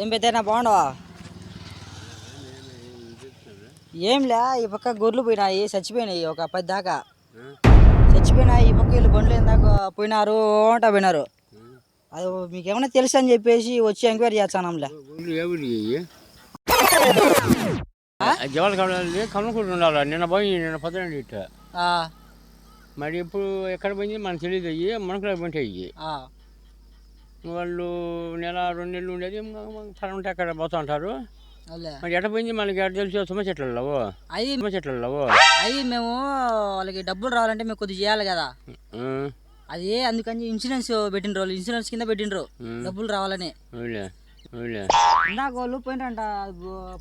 ఏం పెద్దనా బాగుండవా? ఏంలే ఈ పక్క గొర్రెలు పోయినాయి చచ్చిపోయినాయి ఒక పది దాకా. చచ్చిపోయినాయి ఈ పక్క వీళ్ళు బండ్లు దాకా పోయినారు అంటా పోయినారు. అది మీకు ఏమైనా తెలుసు అని చెప్పేసి వచ్చి ఎంక్వైరీ చేస్తానంలే? జవాలు ఉండాలి. నిన్న పోయి నిన్న పొద్దున ఇట్ట. మరి ఇప్పుడు ఎక్కడ పోయింది మనకు తెలియదు అయ్యి మనకు పోయింటే అయ్యి ఆ, వాళ్ళు నెల రెండు నెలలు ఉండేది తన ఉంటే అక్కడ పోతా ఉంటారు. మరి ఎట్ట పోయింది? మనకి ఎట్ట తెలిసి? సుమ చెట్లలో అయి సుమ చెట్లలో అయి మేము వాళ్ళకి డబ్బులు రావాలంటే మేము కొద్దిగా చేయాలి కదా. అది అందుకని ఇన్సూరెన్స్ పెట్టిండ్రు వాళ్ళు. ఇన్సూరెన్స్ కింద పెట్టిండ్రు. డబ్బులు రావాలని. ఇందాక వాళ్ళు పోయినరంట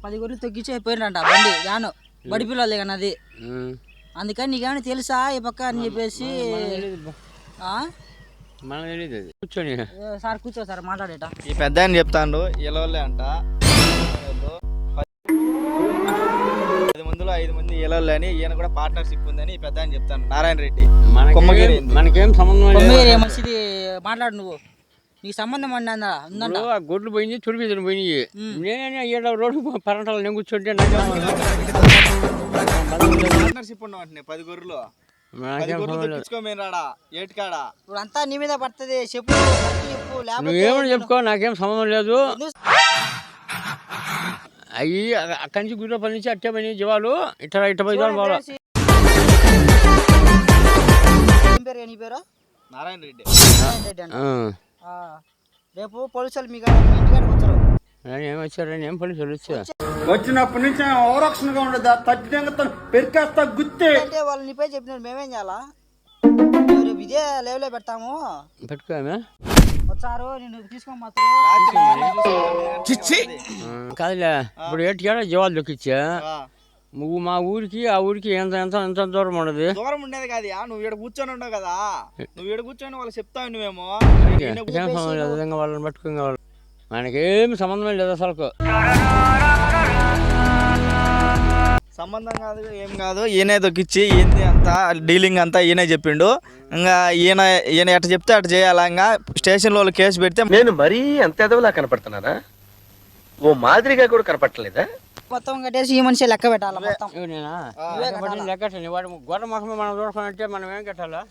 పది గొర్రెలు తొక్కించి పోయినరంట బండి వ్యాను. బడి పిల్లలే కానీ అది. అందుకని నీకేమైనా తెలుసా? ఈ పక్క అని చెప్పేసి. మనకు తెలియదు ఏ, సార్ కూర్చో సార్ మాట్లాడేట. ఈ పెద్ద ఆయన చెప్తాండు ఎలవల్లే అంట. పది మందిలో ఐదు మంది ఎలవల్లే అని ఈయన కూడా పార్ట్నర్షిప్ ఉందని ఈ పెద్ద ఆయన చెప్తాను నారాయణ రెడ్డి. కొమ్మగిరి. మనకేం మనకేం సంబంధం మంచిది మాట్లాడు నువ్వు. నీకు సంబంధం అండి ఇప్పుడు ఆ గొడ్లు పోయింది తుడిపీదలు పోయినాయి. నేనే ఈడ రోడ్డు పరంటాలు నేను కూర్చుంటే నాకేం పార్ట్నర్షిప్ ఉన్నాం అంటే పది గొర్రెలు. ఇప్పుడు అంతా నీ మీద పడుతుంది. చెప్పు కరెక్ట్ చెప్పు. లేకపోతే నువ్వేమని చెప్పుకో నాకేం సంబంధం లేదు. అయ్యి అక్కడి నుంచి గుర్రపల్లి నుంచి అట్టే పని జీవాలు. ఇట్ట ఇట్ట పోయి నీ పేరు? నారాయణ రెడ్డి. రేపు పోలీసులు మీ కాడ- మీ ఇంటికాడికి వచ్చారు. వచ్చారని ఏం పోలీసులు వచ్చా వచ్చినప్పటి నుంచి అవరక్షణగా ఉండదు ఖచ్చితంగా పెరికేస్తా గుత్తే అంటే వాళ్ళు నీ పేరు చెప్పినారు మేమేం చేయాలా రేపు ఇదే లేవులే పెడతాము పెట్టుకోమే వచ్చారు నేను తీసుకొని మాత్రం కాదులే ఇప్పుడు ఏటికాడ జీవాలు దొక్కిచ్చా ఆ, నువ్వు మా ఊరికి ఆ ఊరికి ఎంత ఎంత ఎంత దూరం ఉండదు దూరం ఉండేది కాదు నువ్వు ఇక్కడ కూర్చొని ఉండవు కదా నువ్వు ఇక్కడ కూర్చొని వాళ్ళు చెప్తావు నువ్వేమో ఏం సంబంధం లేదు విధంగా వాళ్ళని పట్టుకుని వాళ్ళు మనకేం సంబంధం లేదు అసలు. సంబంధం కాదు ఏం కాదు. ఈయనే దొక్కిచ్చి ఏంది అంతా డీలింగ్ అంతా ఈయనే చెప్పిండు. ఇంకా ఈయన ఈయన ఎట్ట చెప్తే అటు చేయాలా? ఇంకా స్టేషన్లో వాళ్ళు కేసు పెడితే నేను మరీ అంత ఎదవలా కనపడుతున్నారా ఓ మాదిరిగా కూడా కనపడలేదా మొత్తం కట్టేసి ఈ మనిషి లెక్క పెట్టాలి మొత్తం? నేనా? లెక్కటండి వాడు గొర్రె మొహమే మనం చూసుకున్నట్టే మనం ఏం కట్టాలా?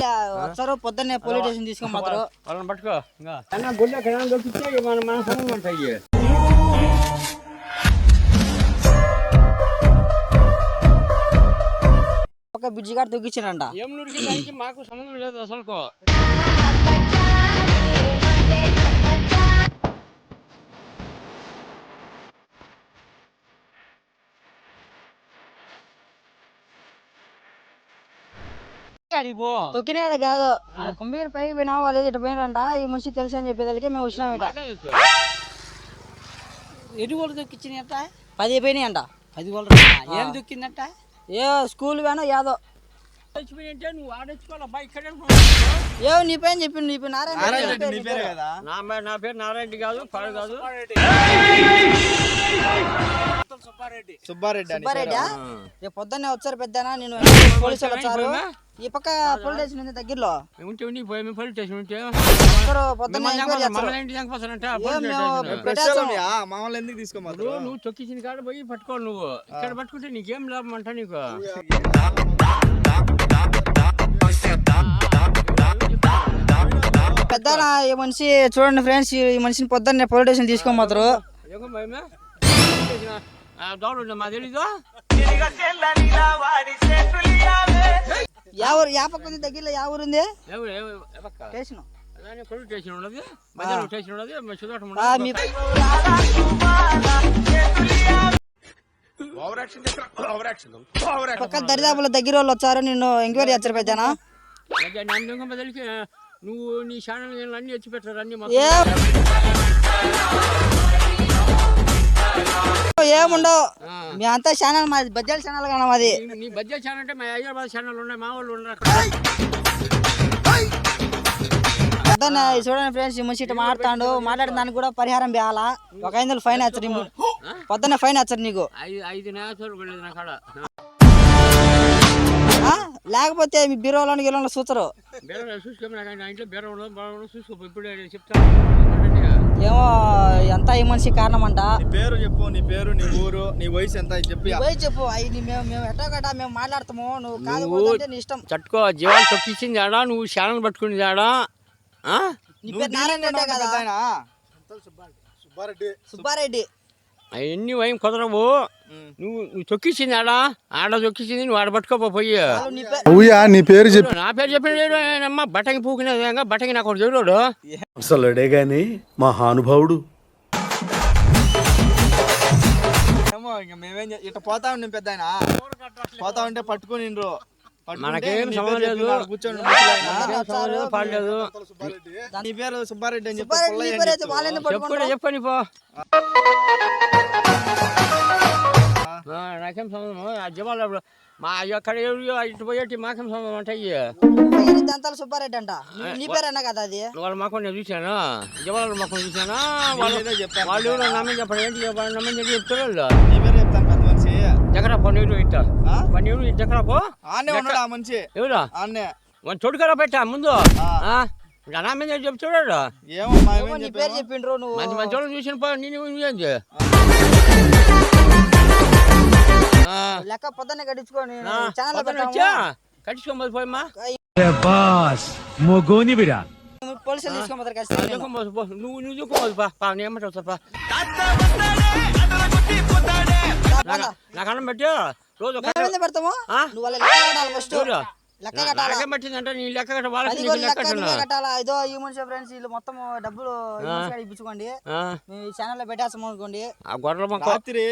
ఇలా వచ్చారు పొద్దున్నే పోలీస్ స్టేషన్ తీసుకొని పోతారు వాళ్ళని పట్టుకో ఇంకా. గుడ్డ ఎక్కడ దొరికితే మన మన సంబంధం ఉంటాయి ఒక బ్రిడ్జి గారు తొక్కించారంట. ఏం నూరికి దానికి మాకు సంబంధం లేదు అసలు తొక్కినాడు కాదు. కుంభీర్ పైకి పోయినా వాళ్ళు ఇటు పోయినారంట ఈ మనిషి తెలుసు అని చెప్పేదానికి మేము వచ్చినాం ఇట. ఎన్ని వాళ్ళు దొక్కిచ్చినట్ట పది పోయినాయి అంట పది వాళ్ళు ఏం దొక్కిందట ఏ స్కూల్ వేనో యాదో. ఇక్కడే ఏ నీ పైన చెప్పిండు నీ పేరు నారాయణ నీ పేరు. పేరే కదా? నా మే- నా పేరు నారాయణ కాదు పాడు కాదు. సుబ్బారెడ్డి. సుబ్బారెడ్డి సుబ్బారెడ్డి పొద్దున్నే వచ్చారు పెద్దనా? నేను పోలీసు వాళ్ళు వచ్చారు ఈ పక్క పోలీస్ స్టేషన్ ఉంది దగ్గరలో. ఉంటే ఉండి పోయి మేము పోలీస్ స్టేషన్ ఉంటే. మామూలు ఎందుకు తీసుకోమన్నారు నువ్వు నువ్వు తొక్కించిన కాడ పోయి పట్టుకోవాలి నువ్వు. ఇక్కడ పట్టుకుంటే నీకేం లాభం అంట నీకు? పెద్దనా ఈ మనిషి చూడండి ఫ్రెండ్స్ ఈ మనిషిని పొద్దున్నే పోలీస్ స్టేషన్ దౌడు ఉందా? మా తెలీదు? స్టేషన్ ఉన్నది స్టేషన్ సుధాటం పక్క దరిదాపుల దగ్గర వాళ్ళు వచ్చారు నిన్ను ఎంక్వైరీ చేస్తారు పెద్దనా నువ్వు నీ ఛానల్ అన్ని వచ్చి పెట్టారు అన్ని ఏముండవు. మేమంతా ఛానల్ మాది బజ్జాల ఛానల్ కానా మాది. నీ- బడ్జెట్ ఛానల్ అంటే మా హైదరాబాద్ ఛానల్ ఉన్నాయి మా వాళ్ళు ఉన్నారు అక్కడ పొద్దున్న చూడండి ఫ్రెండ్స్ ఈ మనిషి ఇట్లా మాట్లాడుతాడు. మాట్లాడిన దానికి కూడా పరిహారం వేయాలా ఒక ఐదు ఫైన్ ము- పొద్దున్న ఫైన్ వేస్తారు నీకు. ఐదు ఐదు నేతలు లేకపోతే మీ బీరోలోని గిరోలో చెప్తాను ఏమో ఎంత ఈ మనిషి కారణం అంట నీ పేరు చెప్పు నీ పేరు నీ ఊరు నీ వయసు ఎంత చెప్పి పోయి చెప్పు. అవి మేము మేము ఎట్టా గట్టా మేము మాట్లాడతాము. నువ్వు కాదు నీ ఇష్టం. తట్టుకో జీవాలు తొక్కిచ్చింది ఆడా? నువ్వు శానం పట్టుకునేది ఆడా? ఆ? నీ పేరు నారాయణ కదా. పెద్దాయనా? సుబ్బారెడ్డి. అవన్నీ ఏం కుదరవు. నువ్వు నువ్వు తొక్కిచ్చింది ఆడా ఆడ తొక్కిచ్చింది నువ్వు ఆడ పట్టుకోపో పోయి. వాళ్ళు నీ పేరు అవుయా నీ పేరు చెప్పు. నా పేరు చెప్పిన అమ్మ బట్టకి పూకినది బట్టకి నాకు ఒకటి చూడు అసలుడే గాని మహానుభావుడు. ఏమో ఇంక మేమేం ఇట్ట పోతా ఉండి పెద్ద పోతా ఉంటే పట్టుకుని మనకేం చెప్పి లేదు. లేదు, పాడలేదు నీ పేరు సుబ్బారెడ్డి అని చెప్పి సుబ్బారెడ్డి నీ పుల్లయ్య నాకేం సంబంధం అప్పుడు మా ఎక్కడ ఇటు పోయేటి మాకేం సంబంధం ఈయన దంతాల సుబ్బారెడ్డి అంట నీ- నీ పేరేనా కదా అది? వాళ్ళ మాకు నేను చూశాను? జీవాల మాకు చూశాను? వాళ్ళు ఏదో చెప్పాను వాళ్ళు ఎవరో నమ్మని చెప్పండి. ఏంటి చెప్పండి నమ్మని చెప్పి చెప్తారు వాళ్ళు? నీ పేరు చెప్తాను పెద్ద మనిషి. దగ్గర పో నీరు ఇట్ట. ఆ? పన్నీరు ఇటు దగ్గర పో. ఆనే ఉన్నాడు ఆ మనిషి? ఎవరు? ఆనే వాళ్ళు తొడుకరా పెట్టా ముందు? నా మీద చెప్తాడు ఏమో నీ పేరు? చెప్పిండ్రు నువ్వు. మంచి మంచి చూసిన పో నేను ఏంది? లెక్క పొద్దున్నే కట్టించుకొని ఛానల్ కట్టించుకోమని పోయమ్మా. పోలీసులు తీసుకోమతారు ఖచ్చితంగా నేను. దుఃఖం పో నువ్వు నువ్వు దుఃఖం పా పా నేను ఏమంటావు చెప్పా నాకు నాకు అన్నం పెట్టి. రోజు పెడతాము? నువ్వు వాళ్ళ ఫస్ట్? లెక్క కట్టాలా? నాకేం పట్టిందంటే నీ లెక్క కట్ట వాళ్ళకి నీకు లెక్క కట్టాలా? ఇదో ఈ మనిషి ఫ్రెండ్స్ వీళ్ళు మొత్తం డబ్బులు ఈ మనిషి కాడ ఇప్పించుకోండి. ఆ, మేము ఈ ఛానల్లో పెట్టేస్తాం అనుకోండి. ఆ గొర్రెల మొక్క. రాత్రి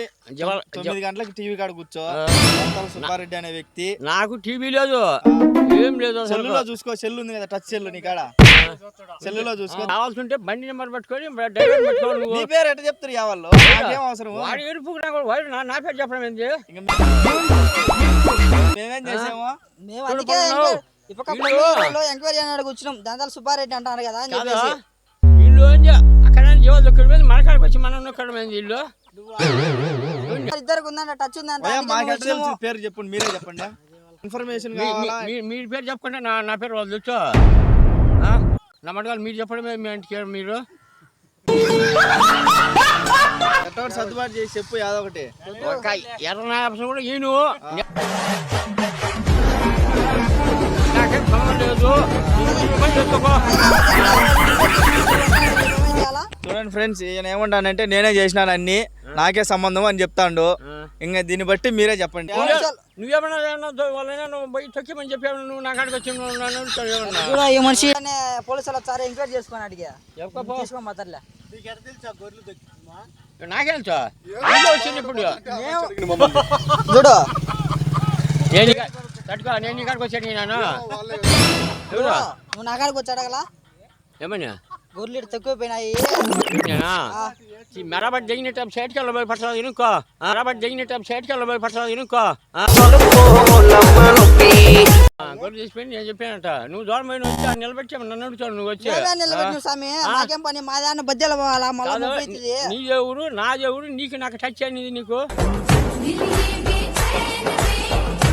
తొమ్మిది గంటలకు టీవీ కాడ కూర్చో. సుబ్బారెడ్డి అనే వ్యక్తి. నాకు టీవీ లేదు. ఏం లేదు అసలు. సెల్లులో చూసుకో సెల్లు ఉంది కదా టచ్ సెల్లు నీ కాడ. సెల్లులో చూసుకో. కావాల్సింటే బండి నెంబర్ పట్టుకొని డ్రైవర్ పెట్టుకోవాలి నీ నువ్వు పేరు ఎట్ట చెప్తారు యా వాళ్ళు నాకేం అవసరం వాడు ఎరుపు వాడు నా నా పేరు చెప్పడం ఏంది? ఇంక మే- మేమేం చేసాము? మేము అందుకే. ఎంక్వైరీ- ఇప్పక వీళ్ళు- ఎంక్వైరీ అని కూర్చున్నాం. దంతాల సుబ్బారెడ్డి అంటారు కదా అని చెప్పేసి. వీళ్ళు అక్కడ జీవాలు దొక్కడం ఏంది మన కాడికి వచ్చి మనం వీళ్ళు ఇద్దరికి ఉందంట టచ్ ఉందంట. పేరు చెప్పండి మీరే చెప్పండి. ఇన్ఫర్మేషన్ మీ- పేరు చెప్పకుండా నా నా పేరు వాళ్ళు నా మటుకాలు మీరు చెప్పడమే మీ ఇంటికి మీరు. ఎట్ట ఒకటి సర్దుబాటు చేసి చెప్పు యాదో ఒకటి. ఒక ఎర్ర నాయపసం కూడా ఈను నాకేం సంబంధం లేదు? చూడండి ఫ్రెండ్స్ ఈయన ఏమంటానంటే నేనే చేసినాను అన్ని నాకే సంబంధం అని చెప్తాడు. ఇంకా దీన్ని బట్టి మీరే చెప్పండి. నువ్వే- నువ్వేమన్నా పోయి తొక్కిమని చెప్పావు నువ్వు నా కాడికి వచ్చి ఈ మనిషి అనే పోలీసులు వచ్చారు ఎంక్వైరీ చేసుకొని అడిగా. చెప్పకపో. తీసుకో మాతర్లే నాకేం వచ్చింది ఇప్పుడు. చూడు. నేను ఇక- తట్టుకో నేను నీ కాడికి వచ్చాను నేను. ఎవరు నువ్వు నా కాడికి వచ్చి అడగలా ఏమన్నా? గొర్రెలు తక్కువైపోయినాయి నేనా మెరబట్ దిగినట్టు సైడ్కి వెళ్ళబోయి ఇనుకో. మెరబట్ దిగినట్టు సైడ్కి వెళ్ళబోయి పట్టదు ఇనుకో. గొర్రె తీసిపోయి నేను చెప్పానట. నువ్వు దూరం పోయిన వచ్చి నన్ను అడుగుతావు నువ్వు వచ్చి. నిలబెట్టిన స్వామి? మాకేం పని? మా దాన్ని బద్దెలు పోవాలా? మళ్ళీ. నీ దేవుడు నా దేవుడు నీకు నాకు టచ్ అనేది నీకు.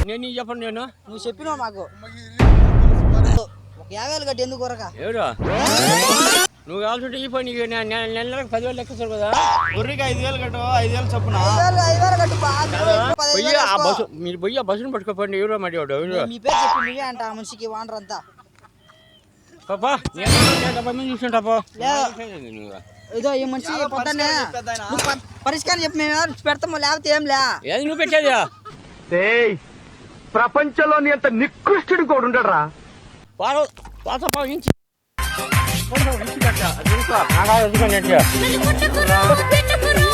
నేను నీకు చెప్పను నేను. నువ్వు చెప్పినావు మాకు. ఒక యాభై వేలు కట్టి ఎందుకు కొరక? ఎవరు? నువ్వు కావాల్సింటే ఈ పని నెల నెలకు పదివేలు లెక్కిస్తారు కదా. గొర్రెకి ఐదు వేలు కట్టు ఐదు వేలు చొప్పున. ఐదు వేలు ఐదు వేలు కట్టు బా పదిహేను పోయి వేలు ఆ. బస్సు మీరు పోయి ఆ బస్సును పట్టుకోపోండి ఎవరో మరి మీ పేరు చెప్పి నువ్వే అంట ఆ మనిషికి వాండర్ అంతా. పాపా నేను. ఇదో ఈ మనిషి పొద్దున్నే నువ్వు ప- పరిష్కారం చెప్పి మేము పెడతాము లేకపోతే ఏం లే. ఏది నువ్వు పెట్టేది? ప్రపంచంలోని అంత నికృష్టుడు కూడా వాళ్ళతో పావు ఇంచి ఇంచి పెట్ట అది ఇంకో నాగా ఎందుకంటే వెలుగుట్టుకురా, పెట్టుకురా,